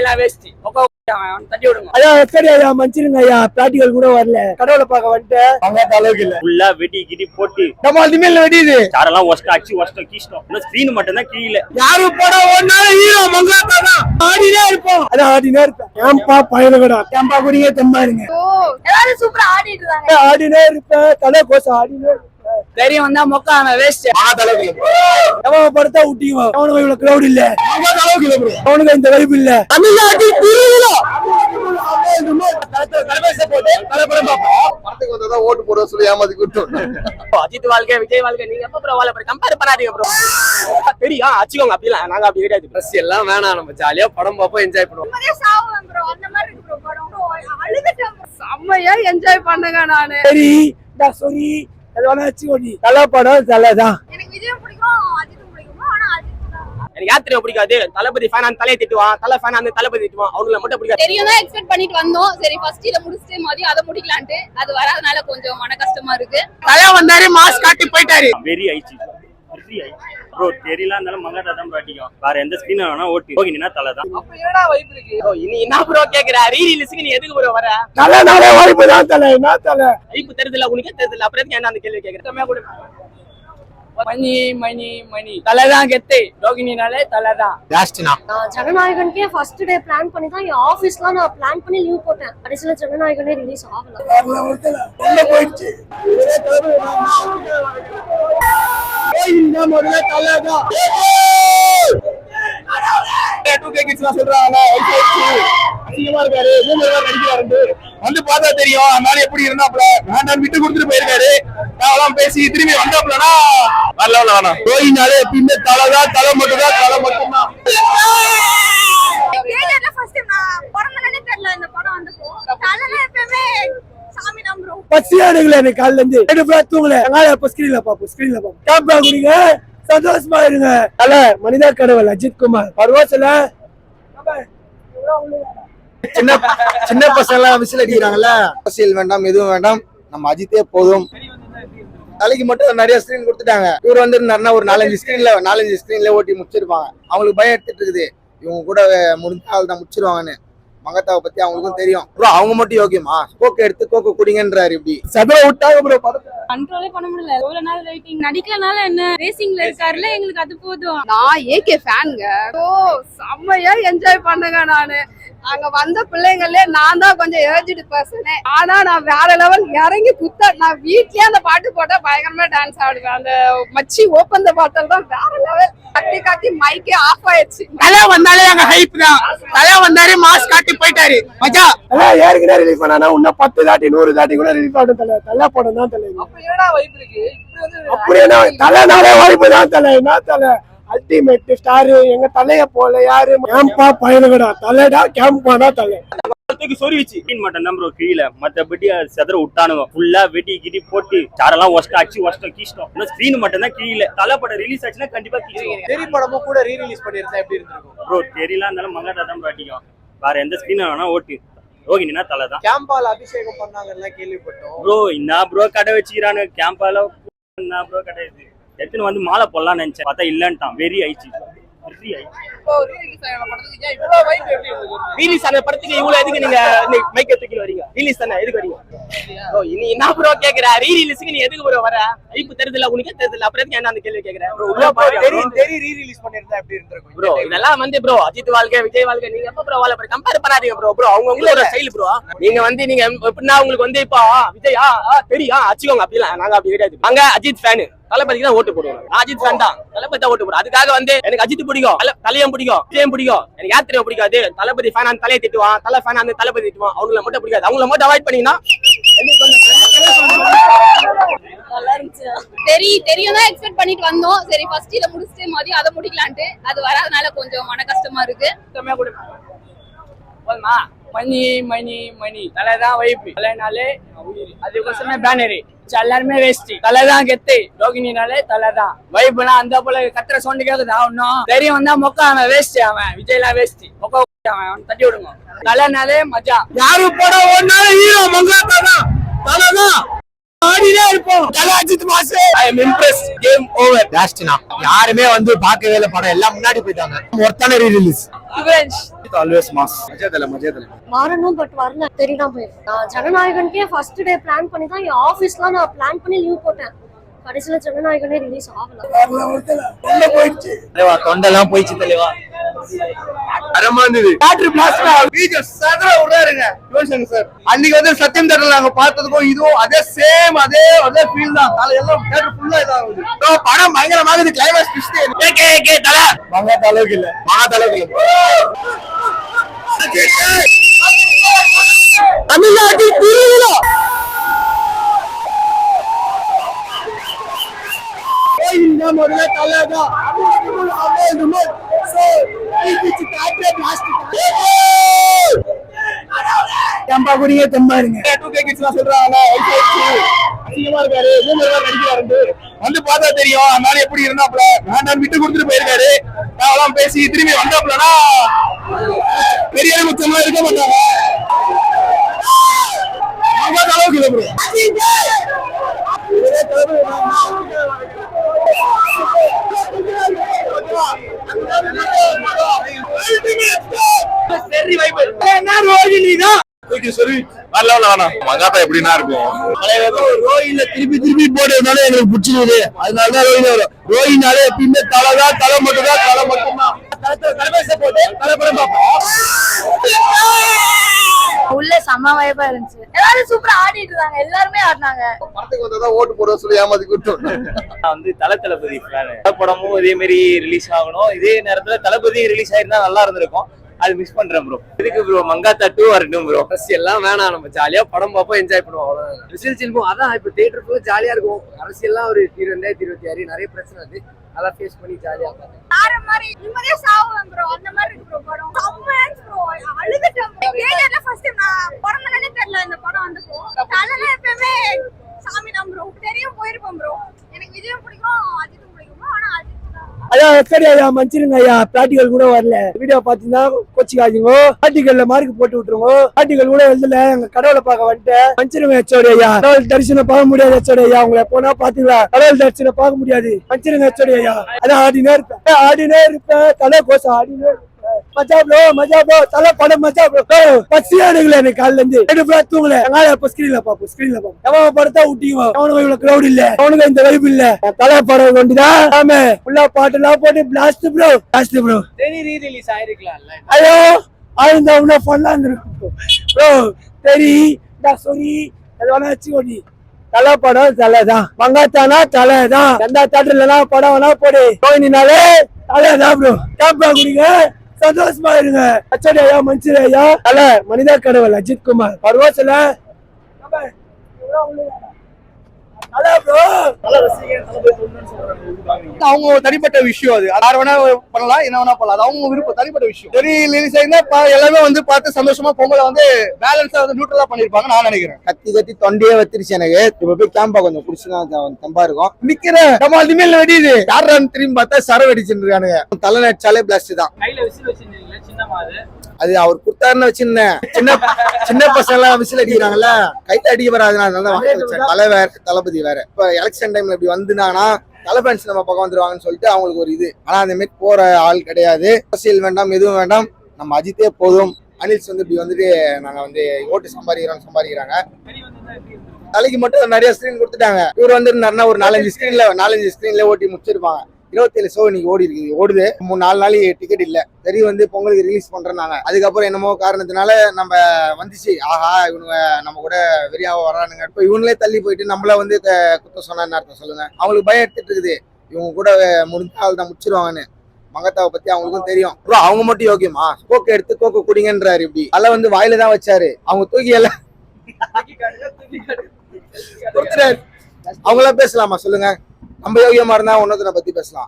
எல்லாம் வேஸ்ட் ஒக்க அவன். தட்டி விடுங்க. ஐயா சரி ஐயா மன்னிச்சிருங்க ஐயா. பிராக்டிகல் கூட வரல. கடவுளை பார்க்க வந்துட்டேன். அவங்க அளவுக்கு இல்ல. ஃபுல்லா வெட்டி கிட்டி போட்டு. நம்ம அதுமேல வெடியுது சாரெல்லாம் ஒஸ்ட் அச்சு ஒஸ்ட் கீஷ்டம் இன்னும் ஸ்கிரீன் மட்டும் தான் கீழே. யாரு போட ஒன்னால ஹீரோ மங்காத்தா தான் ஆடினே இருப்போம். அதான் ஆடினே இருப்பேன். கேம்பா பயணகடா கேம்பா குடிங்க தெம்பா இருங்க ஓ எல்லாரும் சூப்பரா ஆடிட்டு ஆடினே இருப்பேன். தலை கோசம் ஆடினே தெரியும் வந்தா மொக்க அவன் வேஸ்ட் எவன் படத்தா ஊட்டிக்குவான் அவனுக்கு இவ்வளவு கிரௌட் இல்ல. அவனுக்கு இந்த வைப்பு இல்ல. தமிழ்நாட்டில் திருவிழா ஓட்டு போட சொல்லி ஏமாத்தி கூட்டு அஜித் வாழ்க்கை விஜய் வாழ்க்கை நீங்க எப்ப ப்ரோ வாழ கம்பேர் பண்ணாதீங்க ப்ரோ தெரியும் அச்சுக்கோங்க அப்படிலாம். நாங்க அப்படி கிடையாது ட்ரெஸ் எல்லாம் வேணாம். நம்ம ஜாலியா படம் பார்ப்போம் என்ஜாய் பண்ணுவோம். செம்மையா என்ஜாய் பண்ணுங்க நானு. சரி தலை படம் தலைதான் எனக்கு விஜய் பிடிக்கும்? அஜித்தும் பிடிக்கும்? ஆனா அஜித் தான். எனக்கு யார் தெரியும் பிடிக்காது. தளபதி ஃபேன் அந்த தலையை திட்டுவான். தலை ஃபேன் அந்த தளபதி திட்டுவான். அவங்கள மட்டும் பிடிக்காது. தெரியும் தான் எக்ஸ்பெக்ட் பண்ணிட்டு வந்தோம். சரி ஃபர்ஸ்ட் இத முடிச்சுட்டு மதியம் அதை முடிக்கலான்ட்டு. அது வராதனால கொஞ்சம் மன கஷ்டமா இருக்கு. தலை வந்தாரு மாஸ்க் காட்டி போயிட்டாரு. வெறி ஆயிடுச்சு ப்ரோ தெரியல இருந்தாலும் மங்காட்டா தான் அடிக்கும். வேற எந்த ஸ்கிரீன் வேணா ஓட்டு. போகினா தலை தான்? இனி என்ன ப்ரோ கேக்குற? ரீ ரிலீஸ்க்கு நீ எதுக்கு ப்ரோ வர? தலை நாளே வாய்ப்பு தான் தலை என்ன தலை? ஐப்பு தெரியுதுல உனக்கே தெரியுதுல அப்புறம் என்ன அந்த கேள்வி கேக்குற? மணி மணி மணி. தலைதான் கெத்து. ரோகிணினாலே தலைதான். ஜாஸ்டினா நான் ஜனநாயகனுக்கே ஃபர்ஸ்ட் டே பிளான் பண்ணி தான் என் ஆஃபீஸ்லாம் நான் பிளான் பண்ணி லீவ் போட்டேன். கடைசியில ஜனநாயகனே ரிலீஸ் ஆகல. போயிடுச்சு. முதல்ல தலைதான். வந்து பார்த்தா தெரியும் அதனால எப்படி இருந்தாப்ல வேண்டாம் விட்டு கொடுத்துட்டு போயிருக்காரு. நான் பேசி திரும்பி வந்தாப்லனா நல்ல வேணாம் கோயினாலே எப்பயுமே தலைதான் தலை மட்டும் தான் தலை மட்டும் தான். தியேட்டர்ல ஃபர்ஸ்ட் நான் பிறந்தனே தெரியல இந்த படம் வந்தப்போ தலைலாம் எப்பவுமே சாமி தான் ப்ரோ பசியா எடுக்கல எனக்கு காலைல இருந்து. ரெண்டு ஃபுல்லா தூங்கல. எங்கால எப்ப ஸ்கிரீன்ல பாப்போம் ஸ்கிரீன்ல பாப்போம் கேம்பா குடிங்க. சந்தோஷமா இருங்க. தல மனிதா கடவுள் அஜித் குமார். பரவாசல சின்ன சின்ன பசங்க எல்லாம் விசில் அடிக்கிறாங்கல்ல? அரசியல் வேண்டாம் எதுவும் வேண்டாம். நம்ம அஜித்தே போதும். தலைக்கு மட்டும் நிறைய ஸ்கிரீன் கொடுத்துட்டாங்க. இவர் வந்து இருந்தாருன்னா ஒரு நாலஞ்சு ஸ்கிரீன்ல நாலஞ்சு ஸ்கிரீன்ல ஓட்டி முடிச்சிருப்பாங்க. அவங்களுக்கு பயம் எடுத்துட்டு இருக்குது. இவங்க கூட முடிஞ்சால் தான் முடிச்சிருவாங்கன்னு. மங்கத்தாவை பத்தி அவங்களுக்கும் தெரியும். ப்ரோ அவங்க மட்டும் யோகியமா? கோக்கு எடுத்து கோக்கு குடிங்கன்றாரு இப்படி. சதவை விட்டாங்க ப்ரோ படத்தை. கண்ட்ரோலே பண்ண முடியல. எவ்வளவு நாள் வெயிட்டிங் நடிக்கலனால என்ன? ரேசிங்ல இருக்காருல எங்களுக்கு அது போதும். நான் ஏகே ஃபேனுங்க ஓ செம்மையா என்ஜாய் பண்ணுங்க நானு. அங்க வந்த பிள்ளைங்களே நான் தான் கொஞ்சம் ஏஜ்டு பர்சனே. ஆனா நான் வேற லெவல் இறங்கி குத்த நான் வீட்லயே அந்த பாட்டு போட்டா பயங்கரமா டான்ஸ் ஆடுவேன். அந்த மச்சி ஓப்பன் த பாட்டல் தான் வேற லெவல் கத்தி கத்தி மைக்கே ஆஃப் ஆயிடுச்சு. தலை வந்தாலே அங்க ஹைப் தான். தலை வந்தாரு மாஸ்க் காட்டி போயிட்டாரு. மஜா அதான் ஏற்கனவே ரிலீஸ் பண்ணானா? இன்னும் பத்து தாட்டி நூறு தாட்டி கூட ரிலீஸ் ஆகும் தலை. தலை படம் தான் தலை அப்படி என்ன? தலை நாளே வாய்ப்பு தான் தலை. என்ன தலை? அல்டிமேட் ஸ்டாரு எங்க தலைய போல யாரு? கேம்பா பயணகடா தலைடா கேம்பாடா தலை. சொருவிச்சு ஸ்கிரீன் மட்டும் ப்ரோ கீழே மத்தபடி செதற விட்டானுங்க. ஃபுல்லா வெட்டி கிட்டி போட்டு சாரெல்லாம் ஒஸ்ட் அச்சு ஒஸ்ட் கீஷ்டம் இன்னும் ஸ்கிரீன் மட்டும் தான் கீழே. தலை படம் ரிலீஸ் ஆச்சுன்னா கண்டிப்பா கீழே தெரி படமும் கூட ரீ ரிலீஸ் பண்ணிருந்தா எப்படி இருந்திருக்கும்? ப்ரோ தெரியல இருந்தாலும் மங்காட்டா தான் bro அடிக்கும். வேற எந்த ஸ்கிரீன் வேணா ஓட்டு. ரோகிணினா தலை தான். கேம்பால் அபிஷேகம் பண்ணாங்கன்னு கேள்விப்பட்டோம். ப்ரோ என்ன ப்ரோ கடை வச்சுக்கிறானு கேம்பால என்ன ப்ரோ கடை இது? எத்தனை வந்து மாலை போடலாம்னு நினைச்சேன். பார்த்தா இல்லன்ட்டான். வெறி ஆயிடுச்சு. வெறி ஆயிடுச்சு. ரிலீஸ் ஆன படத்துக்கு இவ்வளவு எதுக்கு நீங்க மைக்க தூக்கி வரீங்க? ரிலீஸ் தானே? எதுக்கு வரீங்க? Bro, இனி என்ன ப்ரோ கேக்குற? ரீ ரிலீஸ்க்கு நீ எதுக்கு ப்ரோ வர? ஐப்பு தெரியுதுல உனக்கே தெரியுதுல அப்புறம் எதுக்கு என்ன அந்த கேள்வி கேக்குற? ப்ரோ உள்ள தெரி தெரி ரீ ரிலீஸ் பண்ணிருந்தா எப்படி இருந்திருக்கும்? ப்ரோ இதெல்லாம் வந்து ப்ரோ அஜித் வாழ்க்கை விஜய் வாழ்க்கை நீங்க எப்ப ப்ரோ வாழ போற? கம்பேர் பண்ணாதீங்க ப்ரோ ப்ரோ அவங்க உங்களோட ஸ்டைல் ப்ரோ நீங்க வந்து நீங்க எப்படின்னா உங்களுக்கு வந்து இப்போ விஜய் ஆ ஆ, தெரியும். அச்சுக்கோங்க அப்படிலாம். நாங்க அப்படி கிடையாது. நாங்க அஜித் ஃபேனு தளபதிக்கு தான் ஓட்டு போடுவோம் அஜித் ஃபேன் தான் தளபதி தான் ஓட்டு போடுவோம் அதுக்காக வந்து எனக்கு அஜித் பிடிக்கும். தல- தலையும் பிடிக்கும். விஜயம் பிடிக்கும். எனக்கு யார் தெரியும் பிடிக்காது. தளபதி ஃபேன் அந்த தலையை திட்டுவான். தலை ஃபேன் அந்த தளபதி திட்டுவான். அவங்கள மட்டும் பிடிக்காது. அவங்கள மட்டும் அவாய்ட் பண்ணீங்கன்னா சரி தெரியும் தான் எக்ஸ்பெக்ட் பண்ணிட்டு வந்தோம். சரி ஃபர்ஸ்ட் இத முடிச்சுட்டு மதியம் அதை முடிக்கலான்ட்டு. அது வராதனால கொஞ்சம் மன கஷ்டமா இருக்கு போதுமா? மணி மணி மணி. தலை தான் வைப்பு. தலைனாலே உயிர் அதுக்கோசமே பேனரு எல்லாருமே வேஸ்ட் தலை தான் கெத்து. ரோகிணினாலே தலை தான் வைப்புனா அந்த போல கத்துற சவுண்டு கேக்குது? ஒன்னும் தெரியும் வந்தா மொக்க அவன் வேஸ்ட் அவன். விஜய்லாம் வேஸ்ட் மொக்க அவன். அவன் தட்டி விடுங்க. தலைனாலே மஜா. யாரு போட ஒன்னால ஹீரோ மங்காத்தா தான் தலை தான் ஆடினே இருப்போம். Thala Ajith mass. I am impress game over ஜாஸ்டினா யாருமே வந்து பார்க்கவே இல்லை படம். எல்லாம் முன்னாடி போயிட்டாங்க. ஒருத்தான ரீ ரிலீஸ் ஆல்வேஸ் மாஸ் மஜாதல மஜாதல. வரணும் பட் வரல. தெரியாம போயிருக்கு நான் ஜனநாயகனுக்கே ஃபர்ஸ்ட் டே பிளான் பண்ணி தான் என் ஆஃபீஸ்லாம் நான் பிளான் பண்ணி லீவ் போட்டேன். கடைசியில ஜனநாயகனே ரிலீஸ் ஆகல. போயிடுச்சு. தலைவா தொண்டெல்லாம் போயிடுச்சு தலைவா. தரமா இருந்தது பேட்டரி பிளாஸ்ட் பீஜம் சதுர விடுறாருங்க யோசிங்க சார் அன்னைக்கு வந்து சத்தியம் தேட்டர்ல நாங்க பார்த்ததுக்கும் இதுவும் அதே சேம் அதே அதே ஃபீல் தான். தலை எல்லாம் தேட்டர் ஃபுல்லா இதாகுது. படம் பயங்கரமாகுது. கிளைமேக்ஸ் ட்விஸ்ட் கே கே தல. மங்கா அளவுக்கு இல்ல. மகா அளவுக்கு இல்ல. தமிழ்நாட்டில் திருவிழா முதல்ல தலைதான் தெம்பா குடிங்க தெம்பா இருங்க சொல்றாங்க அசிங்கமா இருக்காரு. மூணு நடிக்கிறாரு. வந்து பார்த்தா தெரியும் அதனால எப்படி இருந்தாப்ல வேண்டாம் விட்டு கொடுத்துட்டு போயிருக்காரு. நான் பேசி திரும்பி வந்தாப்லனா பெரிய குத்தம்லாம் இருக்க மாட்டாங்க. அளவுக்கு இல்லை bro. மங்காத்தா எப்படின்னா இருக்கும். ரோஹில திருப்பி திருப்பி போட்டதுனால எங்களுக்கு பிடிச்சிருக்குது அதனால தான் ரோஹில வரும். ரோஹினாலே எப்பயுமே தலை தான் தலை மட்டும் தான் தலை மட்டும் தான் போட்டு தலைப்படம் பார்ப்போம். உள்ள செம்ம வைபா இருந்துச்சு. எல்லாரும் சூப்பரா ஆடிட்டு இருந்தாங்க. எல்லாருமே ஆடினாங்க. படத்துக்கு வந்தா ஓட்டு போட சொல்லி ஏமாத்தி கூட்டம் நான் வந்து தல தளபதி படமும் இதே மாதிரி ரிலீஸ் ஆகணும். இதே நேரத்துல தளபதி ரிலீஸ் ஆயிருந்தா நல்லா இருந்திருக்கும். அது மிஸ் பண்றேன் ப்ரோ இதுக்கு ப்ரோ மங்காத்தா டூ வரட்டும் ப்ரோ அரசியல் எல்லாம் வேணாம். நம்ம ஜாலியா படம் பார்ப்போம் என்ஜாய் பண்ணுவோம். அவ்வளவுதான். ரிசல்ட் செல்வம் அதான் இப்ப தேட்டர் ஃபுல்லா ஜாலியா இருக்கும். அரசியல்லாம் ஒரு ரெண்டாயிரத்தி இருபத்தி ஆறு நிறைய பிரச்சனை வந்து அதெல்லாம் ஃபேஸ் பண்ணி ஜாலியா ஆற மாதிரி நிம்மதியா சாவுவேன் ப்ரோ அந்த மாதிரி இருக்கு ப்ரோ படம். செம்மையாச்சு ப்ரோ அழுதுட்டேன் தேட்டர்ல ஃபர்ஸ்ட் டைம் நான் பிறந்தனே தெரியல இந்த படம் வந்தப்போ தலைல எப்பவுமே சாமி தான் ப்ரோ தெரியும் போயிருப்போம் ப்ரோ எனக்கு விஜயம் பிடிக்கும் அஜித்தும் பிடிக்கும் bro. ஆனா அதான் தான் ஐயா சரி ஐயா மன்னிச்சிருங்க ஐயா. பிராக்டிகல் கூட வரல. வீடியோ பாத்தீங்கன்னா கோச்சிக்காதீங்க. பிராக்டிகல்ல மார்க் போட்டு விட்டுருங்க. பிராக்டிகல் கூட எழுதல. எங்க கடவுளை பார்க்க வந்துட்டேன். மன்னிச்சிருங்க ஹெச்சோடி ஐயா. கடவுள் தரிசனம் பார்க்க முடியாது ஹெச்சோடி ஐயா. உங்களை போனா பாத்துக்கலாம் கடவுள் தரிசனம் பார்க்க முடியாது. மன்னிச்சிருங்க ஹெச்சோடி ஐயா. அதான் ஆடினே இருப்பேன். ஆடினே இருப்பேன். தலை கோசம் ஆடினே மஜா ப்ரோ மஜா ப்ரோ தலை படம் மஜா ப்ரோ பசியா எடுக்கல எனக்கு காலைல இருந்து. ரெண்டு ஃபுல்லா தூங்கல. எங்கால இப்ப ஸ்கிரீன்ல பாப்போம் ஸ்கிரீன்ல பாப்போம். எவன் படத்தா ஊட்டிங்க அவனுக்கு இவ்வளவு கிரௌட் இல்ல. அவனுக்கு இந்த வைப் இல்ல. தலை படம் கொண்டுதான் ஆமா. ஃபுல்லா பாட்டு எல்லாம் போட்டு பிளாஸ்ட் ப்ரோ பிளாஸ்ட் ப்ரோ சரி ரீ ரிலீஸ் ஆயிருக்கலாம்ல. ஐயோ ஆயிருந்தா இன்னும் ஃபன்னா இருந்திருக்கும் ப்ரோ சரி நான் சொல்லி அது வேணா வச்சுக்கோ நீ தலை படம் தலை தான். மங்காத்தானா தலை தான். எந்த தேட்டர்ல படம் வேணா போடு. கோயினாலே தலை தான் ப்ரோ கேம்பா குடிங்க. சந்தோஷமா இருங்க. அச்சடி ஐயா மன்சூர் ஐயா. தலை மனிதா கடவுள் அஜித் குமார். பருவாசல தலை ப்ரோ அவங்க தனிப்பட்ட விஷயம் அது. யார் வேணா பண்ணலாம் என்ன வேணா பண்ணலாம். அது அவங்க விருப்பம் தனிப்பட்ட விஷயம். சரி ரிலீஸ் ஆயிருந்தா எல்லாமே வந்து பார்த்து சந்தோஷமா பொங்கலை வந்து பேலன்ஸா வந்து நியூட்ரலா பண்ணிருப்பாங்க நான் நினைக்கிறேன். கத்தி கத்தி தொண்டையே வத்திருச்சு எனக்கு. இப்ப போய் கேம்பா கொஞ்சம் குடிச்சுதான் தெம்பா இருக்கும். நிக்கிறேன். நம்ம அதுமேல வெடியுது? யாரான்னு திரும்பி பார்த்தா சர வெடிச்சுட்டு இருக்கானுங்க. தலை நடிச்சாலே பிளாஸ்ட் தான். கையில விசில் வச்சிருந்தீங்களா சின்னமா அது அவர் கொடுத்தாருன்னு வச்சிருந்தேன். சின்ன சின்ன பசங்க எல்லாம் விசில் அடிக்கிறாங்கல்ல கையில அடிக்க வராது அதனால தலை வேற தளபதி வேற. இப்ப எலெக்ஷன் டைம்ல இப்படி வந்துனாங்கன்னா தலை ஃபேன்ஸ் நம்ம பக்கம் வந்துருவாங்கன்னு சொல்லிட்டு அவங்களுக்கு ஒரு இது. ஆனா அந்த மாதிரி போற ஆள் கிடையாது. அரசியல் வேண்டாம் எதுவும் வேண்டாம். நம்ம அஜித்தே போதும். அனில்ஸ் வந்து இப்படி வந்துட்டு நாங்க வந்து ஓட்டு சம்பாதிக்கிறோம் சம்பாதிக்கிறாங்க. தலைக்கு மட்டும் நிறைய ஸ்கிரீன் கொடுத்துட்டாங்க. இவர் வந்து ஒரு நாலஞ்சு ஸ்கிரீன்ல நாலஞ்சு ஸ்கிரீன்ல ஓட்டி முடிச்சிருப்பாங்க. இருபத்தேழு ஷோ இன்னைக்கு ஓடி இருக்கு ஓடுது. மூணு நாலு நாள் டிக்கெட் இல்ல. சரி வந்து பொங்கலுக்கு ரிலீஸ் பண்றேன்னாங்க. அதுக்கப்புறம் என்னமோ காரணத்தினால நம்ம வந்துச்சு. ஆஹா இவனுங்க நம்ம கூட வெறியாவ வரானுங்க இப்போ இவங்களே தள்ளி போயிட்டு நம்மள வந்து க- குத்தம் சொன்னான்னு அர்த்தம் சொல்லுங்க. அவங்களுக்கு பயம் எடுத்துட்டு இருக்குது. இவங்க கூட முடிஞ்சால் தான் முடிச்சிருவாங்கன்னு. மங்கத்தாவை பத்தி அவங்களுக்கும் தெரியும். ப்ரோ அவங்க மட்டும் யோகியமா கோக்கு எடுத்து கோக்கு குடிங்கன்றாரு இப்படி. அதெல்லாம் வந்து வாயில தான் வச்சாரு. அவங்க தூக்கி எல்லாம் கொடுத்துறாரு அவங்களா பேசலாமா? சொல்லுங்க. நம்ம யோகியமா இருந்தா ஒன்னொருத்தனை பத்தி பேசலாம்.